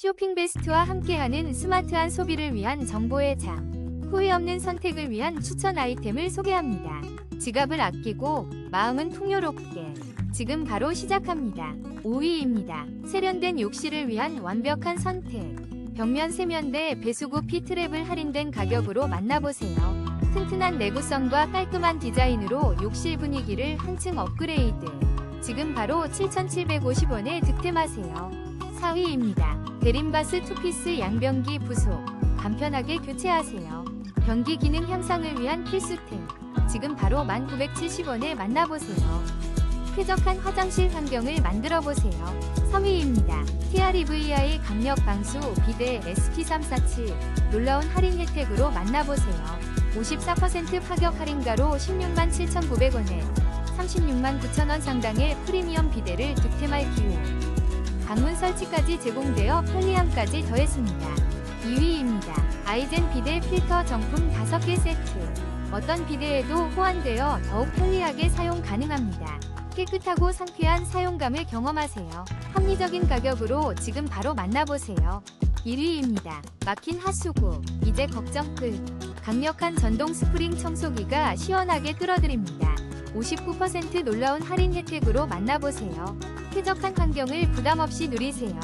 쇼핑 베스트와 함께하는 스마트한 소비를 위한 정보의 장. 후회 없는 선택을 위한 추천 아이템을 소개합니다. 지갑을 아끼고 마음은 풍요롭게. 지금 바로 시작합니다. 5위입니다. 세련된 욕실을 위한 완벽한 선택. 벽면 세면대 배수구 피트랩을 할인된 가격으로 만나보세요. 튼튼한 내구성과 깔끔한 디자인으로 욕실 분위기를 한층 업그레이드. 지금 바로 7,750원에 득템하세요. 4위입니다. 데림바스 투피스 양변기 부속. 간편하게 교체하세요. 변기 기능 향상을 위한 필수템. 지금 바로 1,970원에 만나보세요. 쾌적한 화장실 환경을 만들어 보세요. 3위입니다. TREVI 강력 방수 비데 ST347 놀라운 할인 혜택으로 만나보세요. 54% 파격 할인가로 16만 7,900원에 36만 9천원 상당의 프리미엄 비데를 득템할 기회. 방문 설치까지 제공되어 편리함까지 더했습니다. 2위입니다. 아이젠 비데 필터 정품 5개 세트. 어떤 비데에도 호환되어 더욱 편리하게 사용 가능합니다. 깨끗하고 상쾌한 사용감을 경험하세요. 합리적인 가격으로 지금 바로 만나보세요. 1위입니다. 막힌 하수구. 이제 걱정 끝. 강력한 전동 스프링 청소기가 시원하게 뚫어드립니다. 59% 놀라운 할인 혜택으로 만나보세요. 쾌적한 환경을 부담 없이 누리세요.